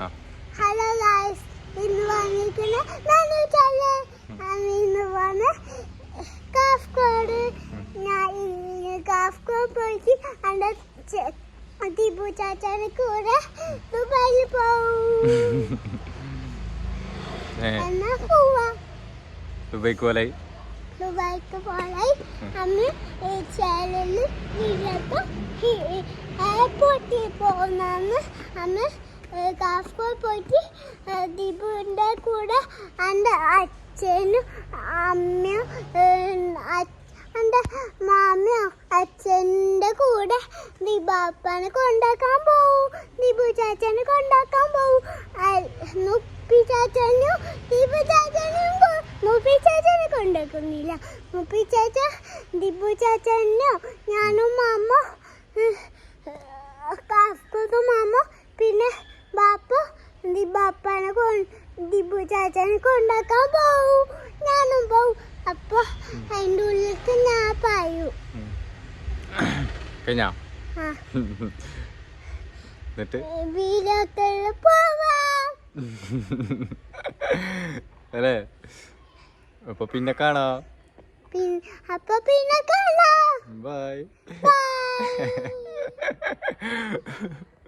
Hello guys ഇന്ന് വന്നിരിക്കുന്ന നാനു ചല്ല ഇന്ന് വന്ന് കാഫ്കോട് ഞാൻ കാഫ്കോ പോയിട്ട് എന്റെ ദീപു ചാച്ചാനെ കൂടെ ദുബായിൽ പോവും. എന്നാ പോവാ? ദുബൈക്ക് പോലെ ദുബായിക്ക് പോയി അമ്മ ഈ ചാനലിൽ വീഡിയോ എയർപോർട്ടിൽ പോകുന്നെന്ന് അമ്മ കാഫ്കോ പോയിട്ട് ദീപുവിന്റെ കൂടെ എന്റെ അച്ഛനും അമ്മയും എന്റെ മാമയും അച്ഛന്റെ കൂടെ ദീപാപ്പനെ കൊണ്ടാക്കാൻ പോവും ദീപു ചാച്ചനെ കൊണ്ടാക്കാൻ പോവും. മുപ്പി ചാച്ചനും ദീപു ചാച്ചനും മുപ്പി ചാച്ചനെ കൊണ്ടാക്കുന്നില്ല. മുപ്പി ചാച്ച ദീപു ചാച്ചനും ഞാനും മാമ കാഫ്ക്കും മാമ പിന്നെ ബാപ്പ ദീപാപ്പനെ കൊ ദീപു ചാച്ചനെ കൊണ്ടാക്കാൻ പോവും. ഞാനും പോവും. അപ്പൊ അതിന്റെ ഉള്ളിലേക്ക് ഞാൻ പായു. കഴിഞ്ഞാ? എന്നിട്ട്? വീട്ടിൽ പോവാം. അല്ലേ? അപ്പൊ പിന്നെ കാണാ. അപ്പൊ പിന്നെ കാണാ. ബൈ. ബൈ.